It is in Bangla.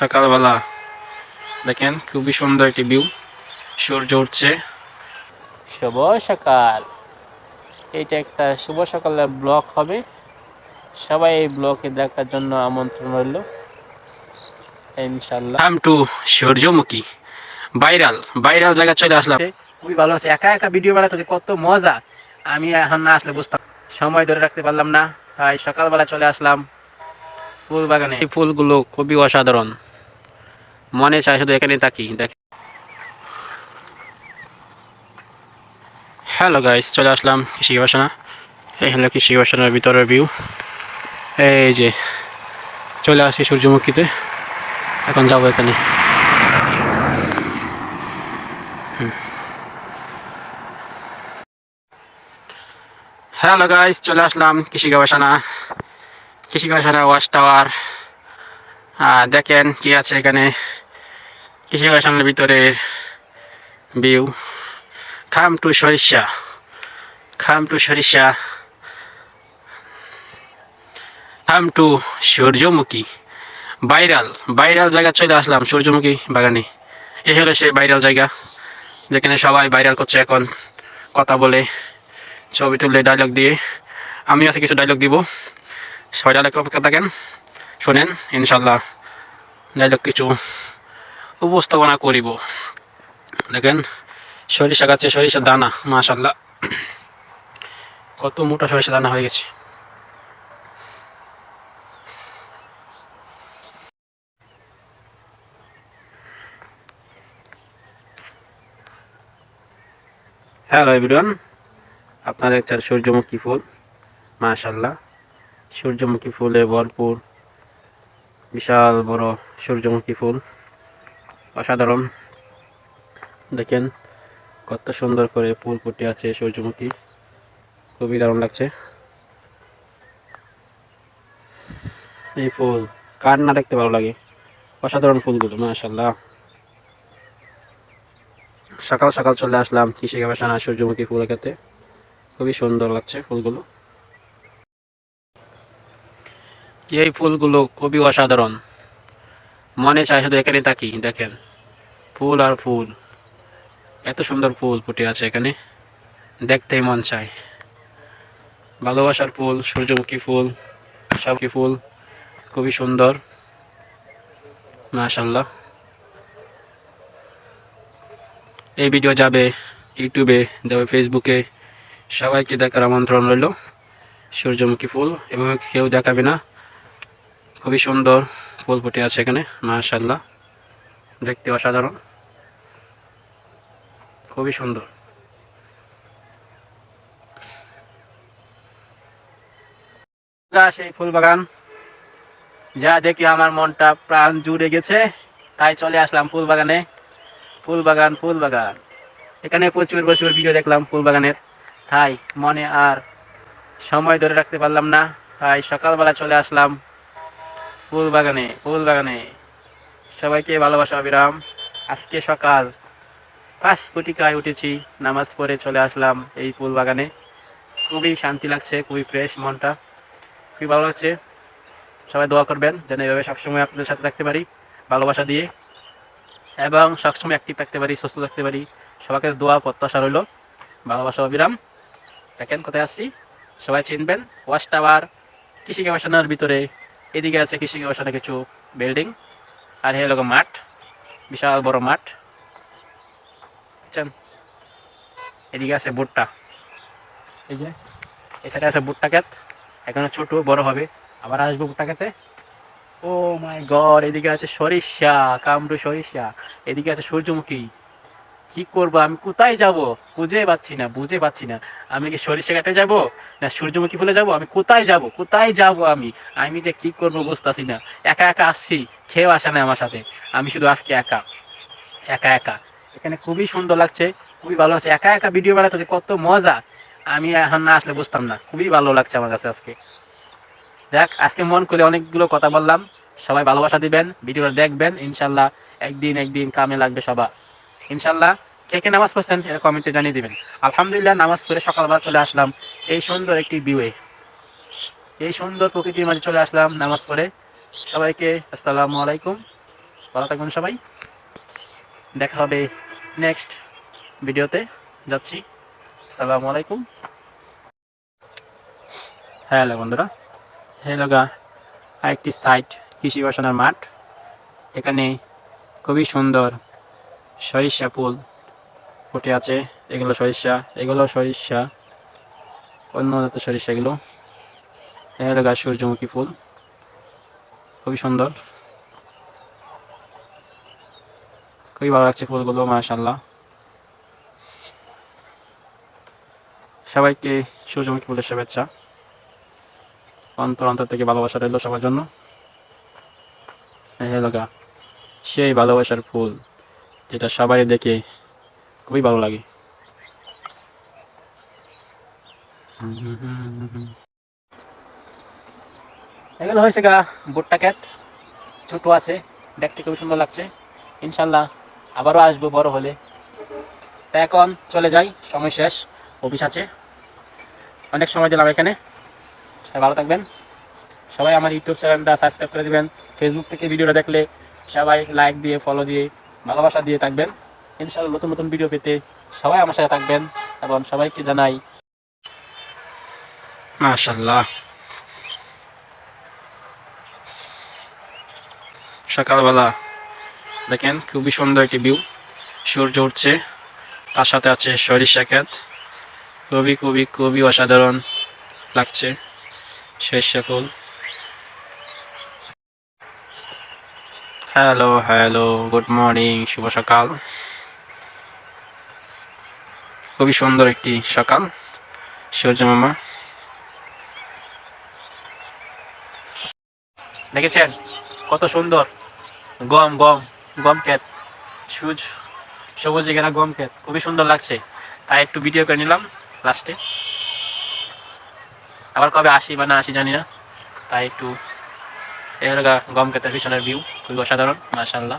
সকালবেলা দেখেন খুবই সুন্দর একটি ভিউ সূর্য উঠছে। শুভ সকাল। এটা একটা শুভ সকালের ব্লক হবে। সবাই এই ব্লকে দেখার জন্য আমন্ত্রণ রইল। ইনশাল্লাহ আম টু সূর্যমুখী। ভাইরাল ভাইরাল জায়গা চলে আসলাম। খুবই ভালো আছে। একা একা ভিডিও বানাতে কত মজা। আমি এখন না আসলে বুঝতাম। সময় ধরে রাখতে পারলাম না। তাই সকালবেলা চলে আসলাম ফুল বাগানে এই ফুলগুলো খুবই অসাধারণ। মনে চায় শুধু এখানে তাকি দেখে হ্যালো গাইস চলে আসলাম কৃষি গবেষণা। এই হলো কৃষি গবেষণার ভিতরের ভিউ এই যে, চলে আসি সূর্যমুখীতে। এখন যাব এখানে। হ্যালো গাইস চলে আসলাম কৃষি গবেষণা। কৃষি গবেষণা ওয়াচ টাওয়ার দেখেন কি আছে এখানে। কৃষি গবেষণার ভিতরে ভিউ। খাম টু সরিষা। খাম টু সরিষা। খাম টু সূর্যমুখী। ভাইরাল ভাইরাল জায়গা চলে আসলাম সূর্যমুখী বাগানে। এই হলো সেই ভাইরাল জায়গা, যেখানে সবাই ভাইরাল করছে এখন কথা বলে, ছবি তুললে ডায়লগ দিয়ে। আমিও আছে কিছু ডায়লগ দিব। সবাই ডায়লগ অপেক্ষা থাকেন শোনেন ইনশাল্লাহ ডায়লগ কিছু উপস্থাপনা করিব। দেখেন, সরিষা গাছে সরিষা দানা মাশাল্লাহ কত মোটা সরিষা দানা হয়ে গেছে। হ্যালো এভরিওয়ান আপনারা দেখছেন সূর্যমুখী ফুল মাশাল্লাহ সূর্যমুখী ফুলে ভরপুর, বিশাল বড় সূর্যমুখী ফুল। অসাধারণ। দেখেন, কত সুন্দর করে ফুল ফুটে আছে সূর্যমুখী। খুবই দারুণ লাগছে। এই ফুল কার না দেখতে ভালো লাগে? অসাধারণ ফুলগুলো মাশাল্লাহ সকাল সকাল চলে আসলাম কৃষি গবেষণা সূর্যমুখী ফুল খেতে খুবই সুন্দর লাগছে ফুলগুলো। এই ফুলগুলো খুবই অসাধারণ। মনে চায় শুধু এখানে তাকি দেখেন। ফুল আর ফুল। এত সুন্দর ফুল ফুটে আছে এখানে। দেখতেই মন চায়। ভালোবাসার ফুল, সূর্যমুখী ফুল সবকি ফুল। খুবই সুন্দর। মাশাল্লাহ এই ভিডিও যাবে ইউটিউবে, যাবে ফেসবুকে। সবাইকে দেখার আমন্ত্রণ রইল। সূর্যমুখী ফুল এবং কেউ দেখাবে না। খুবই সুন্দর। ফুল ফুটে আছে এখানে মাশাল্লাহ দেখতে অসাধারণ। খুবই সুন্দর। সেই ফুল বাগান যা দেখি আমার মনটা প্রাণ জুড়ে গেছে, তাই চলে আসলাম ফুল বাগানে ফুল বাগান ফুল বাগান এখানে প্রচুর প্রচুর ভিডিও দেখলাম ফুল বাগানের তাই মনে আর সময় ধরে রাখতে পারলাম না। তাই সকালবেলা চলে আসলাম ফুল বাগানে ফুল বাগানে সবাইকে ভালোবাসা বিরাম আজকে সকাল পাঁচ কোটিকায় উঠেছি, নামাজ পড়ে চলে আসলাম এই ফুল বাগানে খুবই শান্তি লাগছে, খুবই ফ্রেশ মনটা, খুবই ভালো লাগছে। সবাই দোয়া করবেন, যেন এইভাবে সবসময় আপনাদের সাথে থাকতে পারি, ভালোবাসা দিয়ে। এবং সবসময় অ্যাক্টিভ থাকতে পারি, সুস্থ থাকতে পারি। সবাইকে দোয়া, প্রত্যাশা রইল। ভালোবাসা, অবিরাম। দেখেন, কোথায় আসছি? সবাই চিনবেন, ওয়াশ টাওয়ার, কৃষি গবেষণার ভিতরে। এদিকে আছে কৃষি গবেষণা কিছু বিল্ডিং আর হে লোক মাঠ, বিশাল বড় মাঠ। এদিকে আছে ভুট্টা। এই যে এছাড়া আছে ভুট্টা ক্ষেত। এখানে ছোট, বড় হবে। আবার আসব ভুট্টা খেতে ও মাই গড, এদিকে আছে সরিষা কামরু সরিষা। এদিকে আছে সূর্যমুখী। কি করব? আমি কোথায় যাব? বুঝে পাচ্ছি না, বুঝে পাচ্ছি না। আমি কি সরিষা কাটে যাব? না সূর্যমুখী ফুলে যাব? আমি কোথায় যাব? কোথায় যাব আমি? আমি যে কি করব বুঝতেছি না। একা একা আসছি খেয়েও আসা না আমার সাথে। আমি শুধু আজকে একা। একা একা। এখানে খুবই সুন্দর লাগছে, খুবই ভালো লাগছে। একা একা ভিডিও বানাতে কত মজা। আমি এখন না আসলে বুঝতাম না। খুবই ভালো লাগছে আমার কাছে আজকে। যাক, আজকে মন করে অনেকগুলো কথা বললাম। সবাই ভালোবাসা দিবেন, ভিডিওটা দেখবেন। ইনশাল্লাহ একদিন একদিন কামে লাগবে সবার। ইনশাল্লাহ কে কে নামাজ পড়ছেন কমেন্টে জানিয়ে দিবেন। আলহামদুলিল্লাহ, নামাজ পড়ে সকালবেলা চলে আসলাম এই সুন্দর একটি ভিউয়ে এই সুন্দর প্রকৃতির মাঝে চলে আসলাম নামাজ পড়ে। সবাইকে আসসালামু আলাইকুম। ভালো থাকবেন সবাই। দেখা হবে নেক্সট ভিডিওতে যাচ্ছি। আসসালামু আলাইকুম। হ্যালো বন্ধুরা। হ্যালো গা। আরেকটি সাইট কৃষি গবেষণার মাঠ। এখানে খুবই সুন্দর সরিষা ফুল ফুটে আছে। এগুলো সরিষা এগুলো সরিষা। অন্য জাতের সরিষা এগুলো। হ্যালো গা সূর্যমুখী ফুল। খুবই সুন্দর। খুবই ভালো লাগছে ফুলগুলো মাশাল্লাহ সবাইকে সূর্যমুখী ফুলের শুভেচ্ছা। অন্তর অন্তর থেকে ভালোবাসা রইল সবার জন্য। হ্যালো গা সেই ভালোবাসার ফুল। যেটা সবারই দেখে খুবই ভালো লাগে। এগুলো হয়েছে গা ভুট্টা ক্ষেত, ছোট আছে, দেখতে খুবই সুন্দর লাগছে। ইনশাল্লাহ আবারও আসব বড় হলে। তা এখন চলে যাই, সময় শেষ, অফিস আছে। অনেক সময় দিলাম এখানে। সবাই ভালো থাকবেন। সবাই আমার ইউটিউব চ্যানেলটা সাবস্ক্রাইব করে দিবেন। ফেসবুক থেকে ভিডিওটা দেখলে সবাই লাইক দিয়ে ফলো দিয়ে ভালোবাসা দিয়ে থাকবেন। ইনশাআল্লাহ নতুন নতুন ভিডিও পেতে সবাই আমার সাথে থাকবেন এবং সবাইকে জানাই মাশাল্লাহ সকালবেলা দেখেন খুবই সুন্দর একটি ভিউ সূর্য উঠছে, তার সাথে আছে সরিষা ক্ষেত খুবই খুবই খুবই অসাধারণ লাগছে সরিষা ফুল হ্যালো হ্যালো গুড মর্নিং শুভ সকাল। খুবই সুন্দর একটি সকাল, সূর্য মামা। দেখেছেন? কত সুন্দর। গম গম গম ক্ষেত। সুজ সবুজ ঘেরা গম ক্ষেত। খুবই সুন্দর লাগছে। তাই একটু ভিডিও করে নিলাম লাস্টে আবার কবে আসি বা না আসি জানি না। তাই একটু এর গম ক্ষেতের পিছনের ভিউ খুবই অসাধারণ মাশাল্লাহ